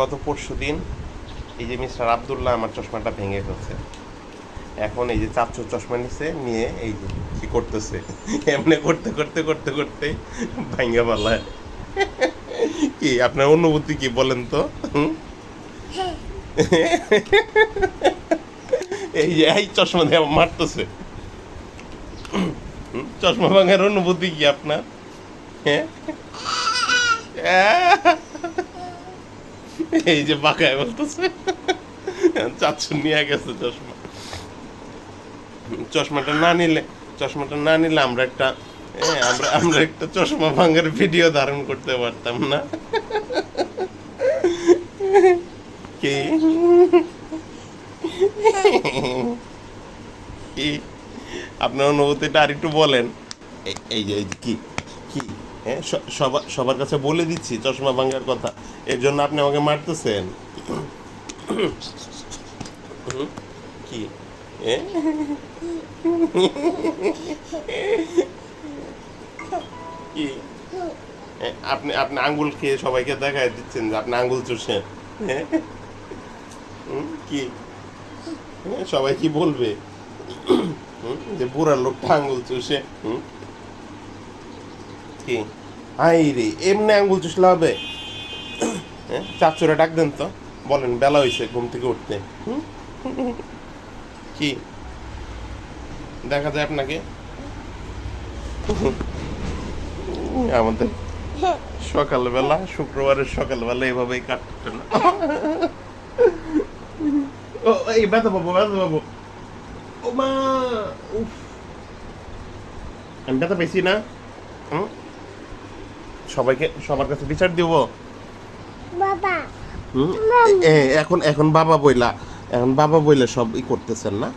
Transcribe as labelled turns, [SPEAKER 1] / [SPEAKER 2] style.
[SPEAKER 1] গত পরশু দিন এই যে মিস্টার আবদুল্লাহ আমার চশমাটা ভেঙে ফেলছে। এখন এই যে চাচ্চু চশমা নিছে, নিয়ে এই যে কি করতেছে? এমনি করতে করতে করতে করতে ভাঙ্গা পালায় কি, আপনার অনুভূতি কি বলেন তো? এই যে, এই চশমা দিয়ে মারতেছে। চশমা ভাঙার অনুভূতি কি আপনার? হ্যাঁ? এই যে বাঁকায় বলতেছে। চাচ্ছু নিয়ে গেছে চশমা। চশমাটা না নিলে, চশমাটা না নিলে আমরা একটা আমরা আমরা একটা চশমা ভাঙার ভিডিও ধারণ করতে পারতাম না। কি? কি? আপনার অনুভূতিটা আর একটু বলেন। এই- এই যে এই যে কি? কি? হ্যাঁ সবার সবার কাছে বলে দিচ্ছি চশমা ভাঙার কথা। এর জন্য আপনি আমাকে মারতেছেন। কি? আপনি আপনি আঙ্গুল খেয়ে সবাইকে দেখায় দিচ্ছেন যে আপনি আঙ্গুল চুষেন। হ্যাঁ? কি? সবাই কি বলবে? যে বুড়া লোকটা আঙ্গুল চুষে। হুম? কি? আই রে এমনি আঙ্গুল চুষলে হবে। হ্যাঁ চাচুরা ডাক দেন তো। বলেন, বেলা হয়েছে ঘুম থেকে উঠতে? কি? দেখা যায় আপনাকে। আমাদের সকালবেলা, শুক্রবারের সকালবেলা এভাবেই কাটতে না। ও, এই ব্যথা পাবো ব্যথা পাবো। ও মা, উফ। আমি ব্যথা পেয়েছি না। হুম? সবাইকে সবার কাছে বিচার দিব
[SPEAKER 2] বাবা?
[SPEAKER 1] এখন এখন বাবা বইলা এখন বাবা বইলে সব ই করতেছেন না